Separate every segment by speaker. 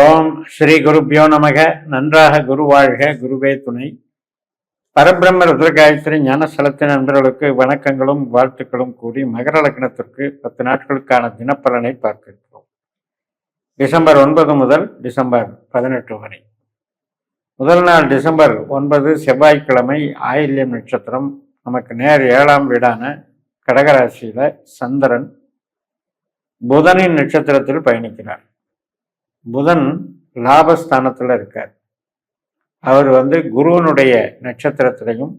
Speaker 1: ஓம் ஸ்ரீ குருப்பியோ நமக. நன்றாக குரு வாழ்க குருவே துணை. பரபிரம்ம ருத்ரகாயத்ரி ஞானஸ்தலத்தின் நண்பர்களுக்கு வணக்கங்களும் வாழ்த்துக்களும் கூடி மகர லக்னத்திற்கு பத்து நாட்களுக்கான தினப்பலனை பார்க்கிறோம் டிசம்பர் ஒன்பது முதல் டிசம்பர் பதினெட்டு வரை. முதல் நாள் டிசம்பர் ஒன்பது செவ்வாய்க்கிழமை ஆயில்யம் நட்சத்திரம். நமக்கு நேர் ஏழாம் வீடான கடகராசியில சந்திரன் புதனின் நட்சத்திரத்தில் பயணிக்கிறார். புதன் லாபஸ்தானத்தில் இருக்கார். அவர் வந்து குருவனுடைய நட்சத்திரத்திலையும்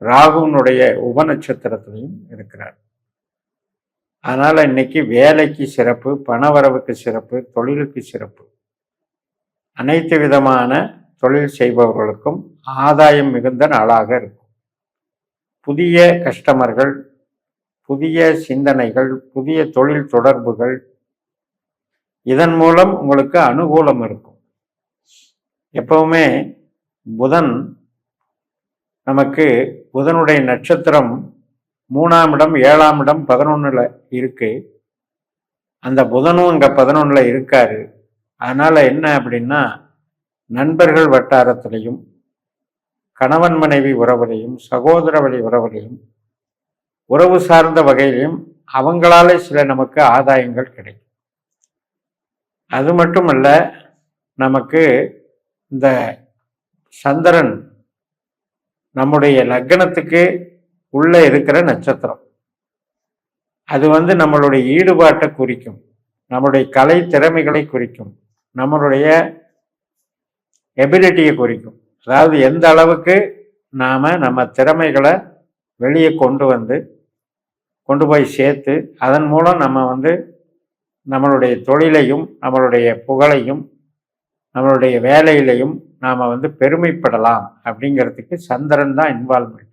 Speaker 1: ராகுவனுடைய உப நட்சத்திரத்திலையும் இருக்கிறார். அதனால் இன்னைக்கு வேலைக்கு சிறப்பு பணவரவுக்கு சிறப்பு தொழிலுக்கு சிறப்பு. அனைத்து விதமான தொழில் செய்பவர்களுக்கும் ஆதாயம் மிகுந்த நாளாக இருக்கும். புதிய கஸ்டமர்கள் புதிய சிந்தனைகள் புதிய தொழில் தொடர்புகள் இதன் மூலம் உங்களுக்கு அனுகூலம் இருக்கும். எப்பவுமே புதன் நமக்கு புதனுடைய நட்சத்திரம் மூணாம் இடம் ஏழாம் இடம் பதினொன்றில் இருக்கு. அந்த புதனும் இங்கே பதினொன்றில் இருக்காரு. அதனால் என்ன அப்படின்னா நண்பர்கள் வட்டாரத்திலையும் கணவன் மனைவி உறவுலையும் சகோதர வழி உறவுலையும் உறவு சார்ந்த வகையிலையும் அவங்களால சில நமக்கு ஆதாயங்கள் கிடைக்கும். அது மட்டுமல்ல நமக்கு இந்த சந்திரன் நம்முடைய லக்னத்துக்கு உள்ள இருக்கிற நட்சத்திரம். அது வந்து நம்மளுடைய ஈடுபாட்டை குறிக்கும் நம்மளுடைய கலை திறமைகளை குறிக்கும் நம்மளுடைய எபிலிட்டியை குறிக்கும். அதாவது எந்த அளவுக்கு நாம் நம்ம திறமைகளை வெளியே கொண்டு வந்து கொண்டு போய் சேர்த்து அதன் மூலம் நம்ம வந்து நம்மளுடைய தொழிலையும் நம்மளுடைய புகழையும் நம்மளுடைய வேலையிலையும் நாம் வந்து பெருமைப்படலாம் அப்படிங்கிறதுக்கு சந்திரன் தான் இன்வால்மெண்ட்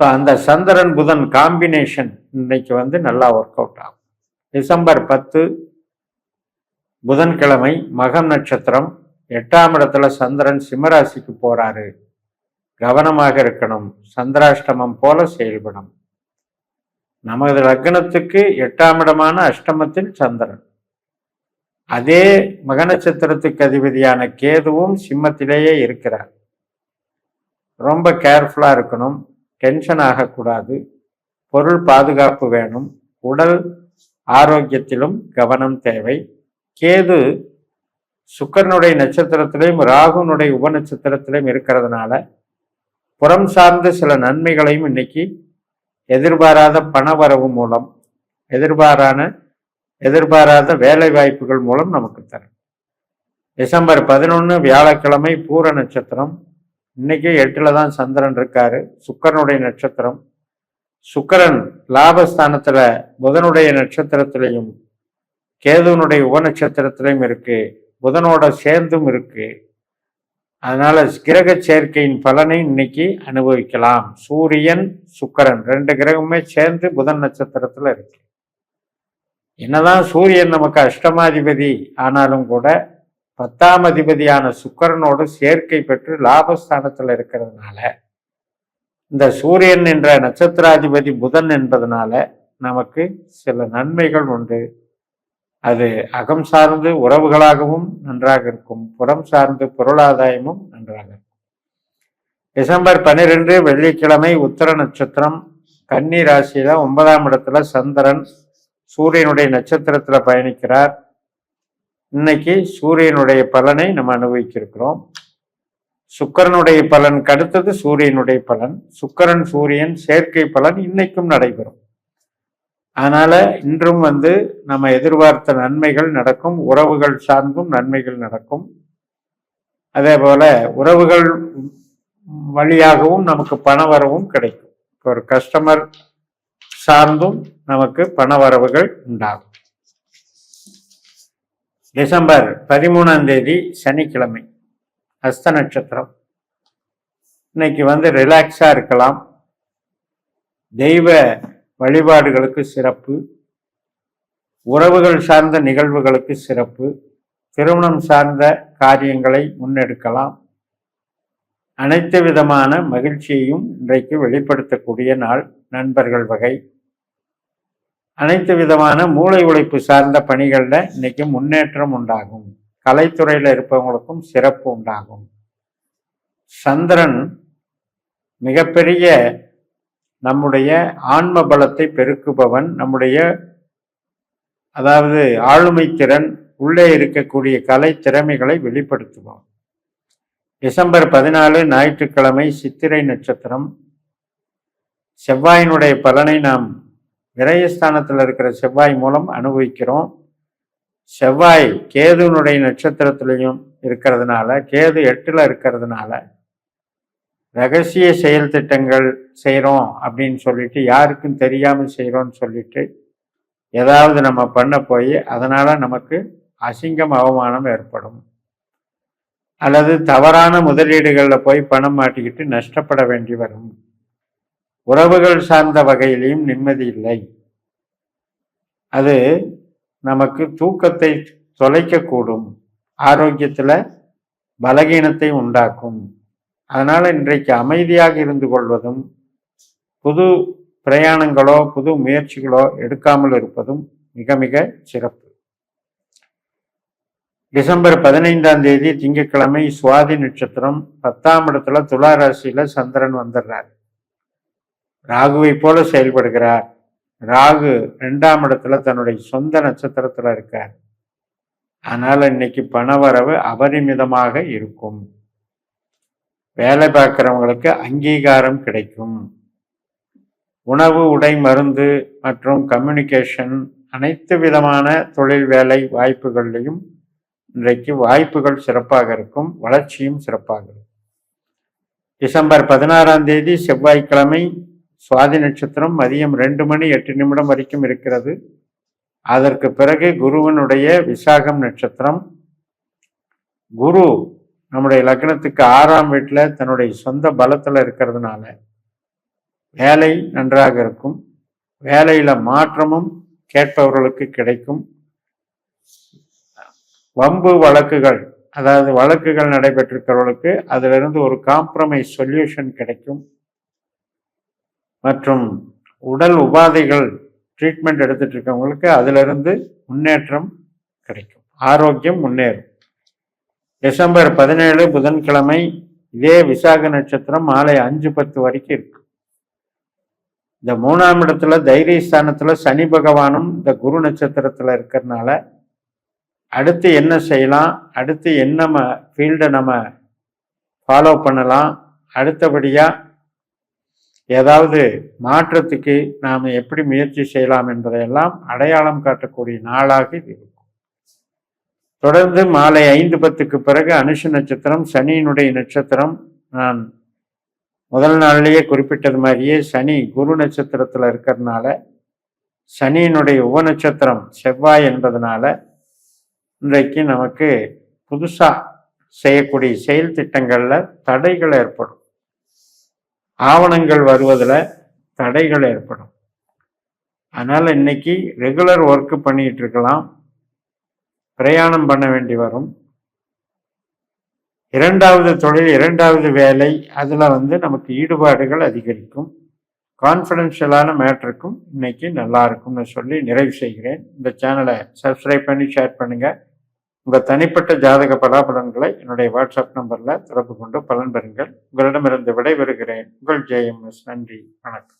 Speaker 1: ஸோ அந்த சந்திரன் புதன் காம்பினேஷன் இன்னைக்கு வந்து நல்லா ஒர்க் அவுட் ஆகும். டிசம்பர் பத்து புதன்கிழமை மகம் நட்சத்திரம் எட்டாம் இடத்துல சந்திரன் சிம்மராசிக்கு போறாரு. கவனமாக இருக்கணும். சந்திராஷ்டமம் போல செயல்படும் நமது லக்னத்துக்கு எட்டாம் இடமான அஷ்டமத்தில் சந்திரன். அதே மக நட்சத்திரத்துக்கு அதிபதியான கேதுவும் சிம்மத்திலேயே இருக்கிறார். ரொம்ப கேர்ஃபுல்லா இருக்கணும் டென்ஷன் ஆகக்கூடாது பொருள் பாதுகாப்பு வேணும் உடல் ஆரோக்கியத்திலும் கவனம் தேவை. கேது சுக்கரனுடைய நட்சத்திரத்திலையும் ராகுனுடைய உப நட்சத்திரத்திலையும் இருக்கிறதுனால புறம் சார்ந்த சில நன்மைகளையும் இன்னைக்கு எதிர்பாராத பணவரவு மூலம் எதிர்பாரான எதிர்பாராத வேலை வாய்ப்புகள் மூலம் நமக்கு தரும். டிசம்பர் பதினொன்று வியாழக்கிழமை பூர நட்சத்திரம். இன்னைக்கு எட்டில் தான் சந்திரன் இருக்காரு. சுக்கரனுடைய நட்சத்திரம். சுக்கரன் லாபஸ்தானத்தில் புதனுடைய நட்சத்திரத்திலையும் கேதுவனுடைய உபநட்சத்திரத்திலையும் இருக்கு. புதனோட சேர்ந்தும் இருக்கு. அதனால கிரக சேர்க்கையின் பலனை இன்னைக்கு அனுபவிக்கலாம். சூரியன் சுக்கரன் ரெண்டு கிரகமே சேர்ந்து புதன் நட்சத்திரத்துல இருக்கு. என்னதான் சூரியன் நமக்கு அஷ்டமாதிபதி ஆனாலும் கூட பத்தாம் அதிபதியான சுக்கரனோடு சேர்க்கை பெற்று லாபஸ்தானத்துல இருக்கிறதுனால இந்த சூரியன் என்ற நட்சத்திராதிபதி புதன் என்பதனால நமக்கு சில நன்மைகள் உண்டு. அது அகம் சார்ந்து உறவுகளாகவும் நன்றாக இருக்கும். புறம் சார்ந்து பொருளாதாயமும் நன்றாக இருக்கும். டிசம்பர் பன்னிரெண்டு வெள்ளிக்கிழமை உத்தர நட்சத்திரம் கன்னி ராசியில ஒன்பதாம் இடத்துல சந்திரன் சூரியனுடைய நட்சத்திரத்துல பயணிக்கிறார். இன்னைக்கு சூரியனுடைய பலனை நம்ம அனுபவிச்சிருக்கிறோம். சுக்கரனுடைய பலன் கடுத்தது சூரியனுடைய பலன். சுக்கரன் சூரியன் சேர்க்கை பலன் இன்னைக்கும் நடைபெறும். அதனால் இன்றும் வந்து நம்ம எதிர்பார்த்த நன்மைகள் நடக்கும் உறவுகள் சார்ந்தும் நன்மைகள் நடக்கும். அதே போல் உறவுகள் வழியாகவும் நமக்கு பண வரவும் கிடைக்கும். ஒரு கஸ்டமர் சார்ந்தும் நமக்கு பண வரவுகள் உண்டாகும். டிசம்பர் பதிமூணாம் தேதி சனிக்கிழமை அஸ்த நட்சத்திரம். இன்னைக்கு வந்து ரிலாக்ஸாக இருக்கலாம். தெய்வ வழிபாடுகளுக்கு சிறப்பு உறவுகள் சார்ந்த நிகழ்வுகளுக்கு சிறப்பு திருமணம் சார்ந்த காரியங்களை முன்னெடுக்கலாம். அனைத்து விதமான மகிழ்ச்சியையும் இன்றைக்கு வெளிப்படுத்தக்கூடிய நாள் நண்பர்கள் வகை. அனைத்து விதமான மூளை உழைப்பு சார்ந்த பணிகளில் இன்னைக்கு முன்னேற்றம் உண்டாகும். கலைத்துறையில் இருப்பவங்களுக்கும் சிறப்பு உண்டாகும். சந்திரன் மிகப்பெரிய நம்முடைய ஆன்ம பலத்தை பெருக்குபவன் நம்முடைய அதாவது ஆளுமை திறன் உள்ளே இருக்கக்கூடிய கலை திறமைகளை வெளிப்படுத்துவோம் டிசம்பர் பதினாலு ஞாயிற்றுக்கிழமை சித்திரை நட்சத்திரம். செவ்வாயினுடைய பலனை நாம் விரயஸ்தானத்தில் இருக்கிற செவ்வாய் மூலம் அனுபவிக்கிறோம். செவ்வாய் கேதுனுடைய நட்சத்திரத்திலையும் இருக்கிறதுனால கேது எட்டில் இருக்கிறதுனால ரகசிய செயல் திட்டங்கள் செய்கிறோம் அப்படின்னு சொல்லிட்டு யாருக்கும் தெரியாமல் செய்கிறோம்னு சொல்லிட்டு ஏதாவது நம்ம பண்ண போய் அதனால் நமக்கு அசிங்கம் அவமானம் ஏற்படும். அல்லது தவறான முதலீடுகளில் போய் பணம் மாட்டிக்கிட்டு நஷ்டப்பட வேண்டி வரும். உறவுகள் சார்ந்த வகையிலையும் நிம்மதி இல்லை. அது நமக்கு தூக்கத்தை தொலைக்கக்கூடும். ஆரோக்கியத்தில் பலகீனத்தை உண்டாக்கும். அதனால் இன்றைக்கு அமைதியாக இருந்து கொள்வதும் புது பிரயாணங்களோ புது முயற்சிகளோ எடுக்காமல் இருப்பதும் மிக மிக சிறப்பு. டிசம்பர் பதினைந்தாம் தேதி திங்கட்கிழமை சுவாதி நட்சத்திரம் பத்தாம் இடத்துல துலா ராசியில சந்திரன் வந்துடுறார் ராகுவை போல செயல்படுகிறார். ராகு ரெண்டாம் இடத்துல தன்னுடைய சொந்த நட்சத்திரத்துல இருக்கார். அதனால இன்னைக்கு பணவரவு அபரிமிதமாக இருக்கும். வேலை பார்க்குறவங்களுக்கு அங்கீகாரம் கிடைக்கும். உணவு உடை மருந்து மற்றும் கம்யூனிகேஷன் அனைத்து விதமான தொழில் வேலை வாய்ப்புகள்லையும் இன்றைக்கு வாய்ப்புகள் சிறப்பாக இருக்கும். வளர்ச்சியும் சிறப்பாக இருக்கும். டிசம்பர் பதினாறாம் தேதி செவ்வாய்க்கிழமை சுவாதி நட்சத்திரம் மதியம் ரெண்டு மணி எட்டு நிமிடம் வரைக்கும் இருக்கிறது. அதற்கு பிறகு குருவனுடைய விசாகம் நட்சத்திரம். குரு நம்முடைய லக்னத்துக்கு ஆறாம் வீட்டில் தன்னுடைய சொந்த பலத்தில் இருக்கிறதுனால வேலை நன்றாக இருக்கும். வேலையில் மாற்றமும் கேட்பவர்களுக்கு கிடைக்கும். வம்பு வழக்குகள் அதாவது வழக்குகள் நடைபெற்றிருக்கிறவர்களுக்கு அதிலிருந்து ஒரு காம்ப்ரமைஸ் சொல்யூஷன் கிடைக்கும். மற்றும் உடல் உபாதைகள் ட்ரீட்மெண்ட் எடுத்துட்டு இருக்கவங்களுக்கு அதிலிருந்து முன்னேற்றம் கிடைக்கும். ஆரோக்கியம் முன்னேறும். டிசம்பர் பதினேழு புதன்கிழமை இதே விசாக நட்சத்திரம் மாலை அஞ்சு பத்து வரைக்கும் இருக்கு. இந்த மூணாம் இடத்துல தைரியஸ்தானத்துல சனி பகவானும் இந்த குரு நட்சத்திரத்துல இருக்கிறதுனால அடுத்து என்ன செய்யலாம் அடுத்து என்ன ஃபீல்டை நம்ம ஃபாலோ பண்ணலாம் அடுத்தபடியாக ஏதாவது மாற்றத்துக்கு நாம் எப்படி முயற்சி செய்யலாம் என்பதையெல்லாம் அடையாளம் காட்டக்கூடிய நாளாக இது. இருக்கும் தொடர்ந்து மாலை ஐந்து பத்துக்கு பிறகு அனுஷ நட்சத்திரம் சனியினுடைய நட்சத்திரம். நான் முதல் நாள்லேயே குறிப்பிட்டது மாதிரியே சனி குரு நட்சத்திரத்தில் இருக்கிறதுனால சனியினுடைய உப நட்சத்திரம் செவ்வாய் என்பதனால இன்றைக்கு நமக்கு புதுசாக செய்யக்கூடிய செயல் திட்டங்களில் தடைகள் ஏற்படும். ஆவணங்கள் வருவதில் தடைகள் ஏற்படும். அதனால் இன்னைக்கு ரெகுலர் ஒர்க்கு பண்ணிகிட்டு இருக்கலாம். பிரயாணம் பண்ண வேண்டி வரும். இரண்டாவது தொழில் இரண்டாவது வேலை அதில் வந்து நமக்கு ஈடுபாடுகள் அதிகரிக்கும். கான்ஃபிடென்ஷியலான மேட்ருக்கும் இன்னைக்கு நல்லா இருக்கும்னு சொல்லி நிறைவு செய்கிறேன். இந்த சேனலை சப்ஸ்கிரைப் பண்ணி ஷேர் பண்ணுங்கள் உங்கள் தனிப்பட்ட ஜாதக பலாபலன்களை என்னுடைய வாட்ஸ்அப் நம்பரில் தொடர்பு கொண்டு பலன் பெறுங்கள். உங்களிடமிருந்து விடைபெறுகிறேன். உங்கள் ஜேஎம்எஸ் நன்றி. வணக்கம்.